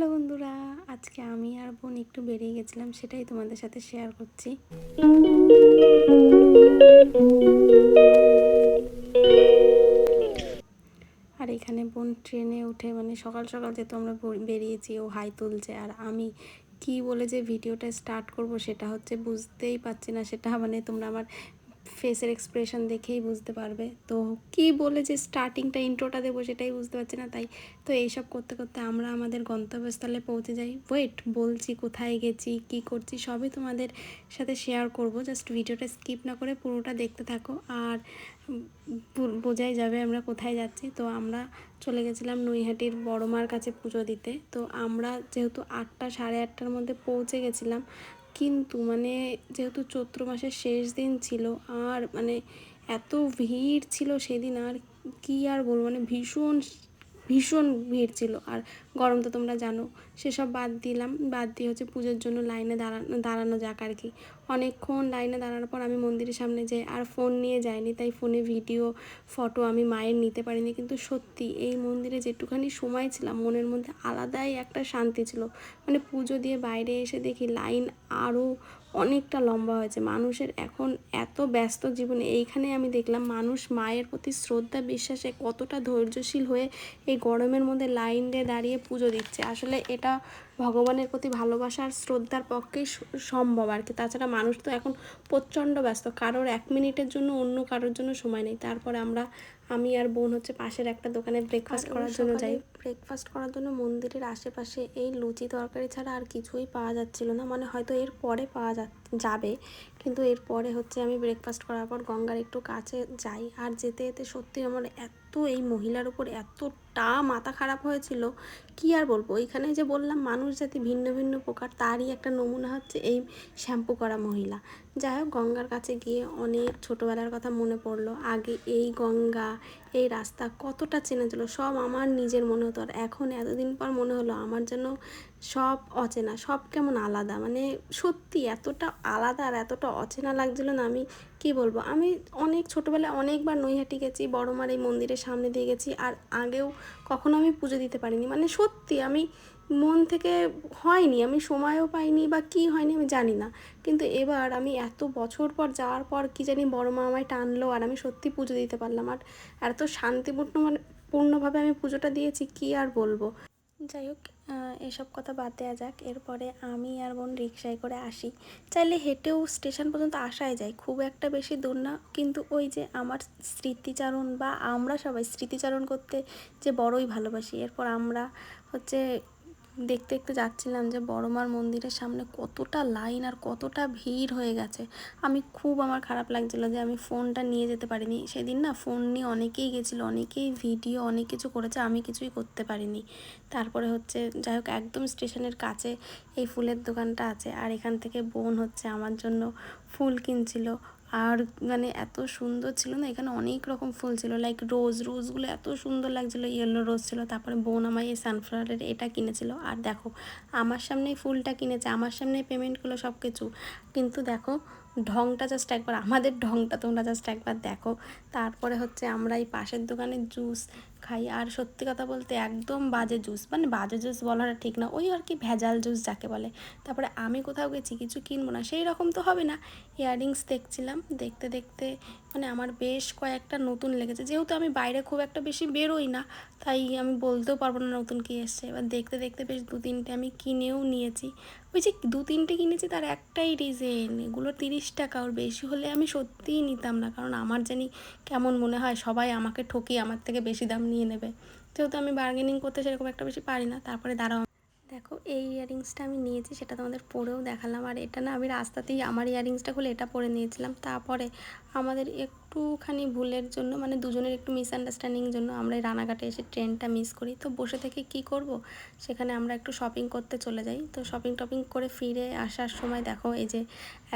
Hello বন্ধুরা, আজকে আমি আর বোন একটু বেরিয়ে গেছিলাম, সেটাই তোমাদের সাথে শেয়ার করছি। আর এখানে বোন ট্রেনে উঠে মানে সকাল সকাল যেহেতু আমরা বেরিয়েছি, ও হাই তুলছে। আর আমি কি বলে যে ভিডিওটা স্টার্ট করব সেটা হচ্ছে বুঝতেই পারছি না, সেটা মানে তোমরা আমার ফেসের এক্সপ্রেশন দেখেই বুঝতে পারবে। তো কি বলে যে স্টার্টিংটা ইন্ট্রোটা দেবো সেটাই বুঝতে পারছি না, তাই তো এইসব করতে করতে আমরা আমাদের গন্তব্যস্থলে পৌঁছে যাই। ওয়েট বলছি কোথায় গেছি, কি করছি, সবই তোমাদের সাথে শেয়ার করব। জাস্ট ভিডিওটা স্কিপ না করে পুরোটা দেখতে থাকো। আর বোঝাই যাবে আমরা কোথায় যাচ্ছি। তো আমরা চলে গেছিলাম নৈহাটির বড়মার কাছে পুজো দিতে। তো আমরা যেহেতু আটটা, সাড়ে আটটার মধ্যে পৌঁছে গেছিলাম কিন্তু মানে যেহেতু চৈত্র মাসের শেষ দিন ছিল, আর মানে এত ভিড় ছিল সেদিন আর কি আর বলব মানে ভীষণ ভীষণ ভিড় ছিল। আর গরম তো তোমরা জানো, সেসব বাদ দিলাম। বাদ দিয়ে হচ্ছে পুজোর জন্য লাইনে দাঁড়ানো দাঁড়ানো যাক আর কি। অনেকক্ষণ লাইনে দাঁড়ানোর পর আমি মন্দিরের সামনে যাই আর ফোন নিয়ে যাইনি, তাই ফোনে ভিডিও ফটো আমি মায়ের নিতে পারিনি। কিন্তু সত্যি এই মন্দিরে যেটুখানি সময় ছিলাম, মনের মধ্যে আলাদাই একটা শান্তি ছিল। মানে পুজো দিয়ে বাইরে এসে দেখি লাইন আরও অনেকটা লম্বা হয়েছে। মানুষের এখন এত ব্যস্ত জীবনে এইখানে আমি দেখলাম মানুষ মায়ের প্রতি শ্রদ্ধা বিশ্বাসে কতটা ধৈর্যশীল হয়ে এই গরমের মধ্যে লাইন দিয়ে দাঁড়িয়ে পুজো দিচ্ছে। আসলে এটা ভগবানের প্রতি ভালোবাসা আর শ্রদ্ধার পক্ষেই সম্ভব আর কি। তাছাড়া মানুষ তো এখন প্রচণ্ড ব্যস্ত। কারোর এক মিনিটের জন্য অন্য কারোর জন্য সময় নেই। তারপরে আমরা আমি আর বোন হচ্ছে পাশের একটা দোকানে ব্রেকফাস্ট করার জন্য যাই। ব্রেকফাস্ট করার জন্য মন্দিরের আশেপাশে এই লুচি তরকারি ছাড়া আর কিছুই পাওয়া যাচ্ছিল না। মানে হয়তো এর পরে পাওয়া যা যাবে। কিন্তু এরপরে হচ্ছে আমি ব্রেকফাস্ট করার পর গঙ্গার একটু কাছে যাই। আর যেতে যেতে সত্যি আমার এত এই মহিলার উপর এতটা মাথা খারাপ হয়েছিল, কি আর বলব? ওইখানে যে বললাম, মানুষ জাতি ভিন্ন ভিন্ন প্রকার, তারই একটা নমুনা হচ্ছে এই শ্যাম্পু করা মহিলা। যাই হোক, গঙ্গার কাছে গিয়ে অনেক ছোটোবেলার কথা মনে পড়ল। আগে এই গঙ্গা, এই রাস্তা কতটা চেনা ছিল, সব আমার নিজের মনে হতো। আর এখন এতদিন পর মনে হলো, আমার যেন সব অচেনা, সব কেমন আলাদা? মানে সত্যি এতটা আলাদা আর এতটা অচেনা লাগছিল না আমি, কি বলব? আমি অনেক ছোটোবেলায় অনেকবার নৈহাটি গেছি, বড় মার এই মন্দিরের সামনে দিয়ে গেছি, আর আগেও কখনো আমি পুজো দিতে পারিনি। মানে সত্যি আমি মন থেকে হয়নি, আমি সময়ও পাইনি বা কি হয়নি আমি জানি না। কিন্তু এবার আমি এত বছর পর যাওয়ার পর কি জানি বড় মা আমায় টানলো আর আমি সত্যি পুজো দিতে পারলাম। আর এত শান্তিপূর্ণ মানে পূর্ণভাবে আমি পুজোটা দিয়েছি, কি আর বলব? যাই হোক এসব কথা বাদ দেওয়া যাক। এরপরে আমি আর বোন রিক্সায় করে আসি। চাইলে হেঁটেও স্টেশন পর্যন্ত আসাই যায়। খুব একটা বেশি দূর না, কিন্তু ওই যে আমার স্মৃতিচারণ বা আমরা সবাই স্মৃতিচারণ করতে যে বড়ই ভালোবাসি। এরপর আমরা হচ্ছে দেখতে দেখতে যাচ্ছিলাম যে বড়মার মন্দিরের সামনে কতটা লাইন আর কতটা ভিড় হয়ে গেছে। আমি খুব আমার খারাপ লাগছিল যে আমি ফোনটা নিয়ে যেতে পারিনি। সেদিন না ফোন নিয়ে অনেকেই গেছিল, অনেকেই ভিডিও, অনেক কিছু করেছে, আমি কিছুই করতে পারিনি। তারপরে হচ্ছে, যাই হোক, একদম স্টেশনের কাছে এই ফুলের দোকানটা আছে। আর এখান থেকে বোন হচ্ছে আমার জন্য ফুল কিনছিল। আর মানে এত সুন্দর ছিল না, এখানে অনেক রকম ফুল ছিল লাইক রোজ রোজগুলো এত সুন্দর লাগছিল ইয়েলো রোজ ছিল, তারপরে বোন আমায় এই সানফ্লাওয়ারের এটা কিনেছিল, আর দেখো, আমার সামনেই ফুলটা কিনেছে, আমার সামনেই পেমেন্টগুলো সব কিছু কিন্তু দেখো ঢংটা জাস্ট একবার, আমাদের ঢংটা তোমরা জাস্ট একবার দেখো। তারপরে হচ্ছে আমরা এই পাশের দোকানে জুস খাই। আর সত্যি কথা বলতে একদম বাজে জুস মানে বাজে জুস বলাটা ঠিক না। ওই আর কি ভেজাল জুস যাকে বলে। তারপরে আমি কোথাও গেছি, কিছু কিনবো না সেই রকম তো হবে না। ইয়াররিংস দেখছিলাম, দেখতে দেখতে মানে আমার বেশ কয়েকটা নতুন লেগেছে। যেহেতু আমি বাইরে খুব একটা বেশি বেরোই না, তাই আমি বলতেও পারব না নতুন কী এসছে। এবার দেখতে দেখতে বেশ দু তিনটে আমি কিনেও নিয়েছি। ওই যে দু তিনটে কিনেছি তার একটাই রিজেন এগুলো তিরিশ টাকা, ওর বেশি হলে আমি সত্যিই নিতাম না। কারণ আমার জানি কেমন মনে হয়, সবাই আমাকে ঠকিয়ে আমার থেকে বেশি দাম নিয়ে নেবে। যেহেতু আমি বার্গেনিং করতে সেরকম একটা বেশি পারি না, তারপরে দাঁড়াও। দেখো, এই ইয়ারিংসটা আমি নিয়েছি, সেটা তোমাদের পরেও দেখালাম। আর এটা না আমি রাস্তাতেই আমার ইয়ারিংসটা খুলে এটা পরে নিয়েছিলাম। তারপরে আমাদের একটুখানি ভুলের জন্য মানে দুজনের একটু মিসআন্ডারস্ট্যান্ডিং জন্য আমরা রানাঘাটে এসে ট্রেনটা মিস করি। তো বসে থেকে কি করব? সেখানে আমরা একটু শপিং করতে চলে যাই। তো শপিং টপিং করে ফিরে আসার সময় দেখো, এই যে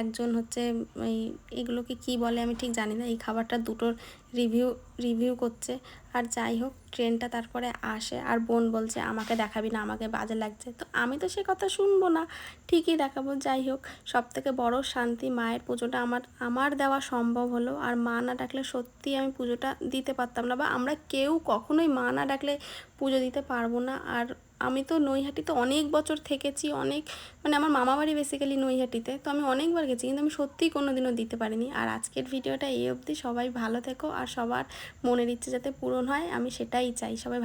একজন হচ্ছে এই, এগুলোকে কি বলে আমি ঠিক জানি না। এই খাবারটা দুটোর রিভিউ রিভিউ করছে। আর যাই হোক ট্রেনটা তারপরে আসে। আর বোন বলছে, আমাকে দেখাবি না, আমাকে বাজে লাগছে। তো আমি তো সে কথা শুনব না। ঠিকই দেখাবো। যাই হোক সব থেকে বড় শান্তি মায়ের পুজোটা আমার আমার দেওয়া সম্ভব হলো। আর মা না ডাকলে সত্যি আমি পুজোটা দিতে পারতাম না বা আমরা কেউ কখনোই মা না ডাকলে পুজো দিতে পারব না। আর আমি তো নৈহাটিতে অনেক বছর থেকেছি, অনেক মানে আমার মামা বাড়ি বেসিক্যালি নৈহাটিতে, তো আমি অনেকবার গেছি কিন্তু আমি সত্যিই কোনো দিনও দিতে পারিনি। আর আজকের ভিডিওটা এই অবধি, সবাই ভালো থেকো আর সবার মনের ইচ্ছে যাতে পূরণ হয়, আমি সেটাই চাই। সবাই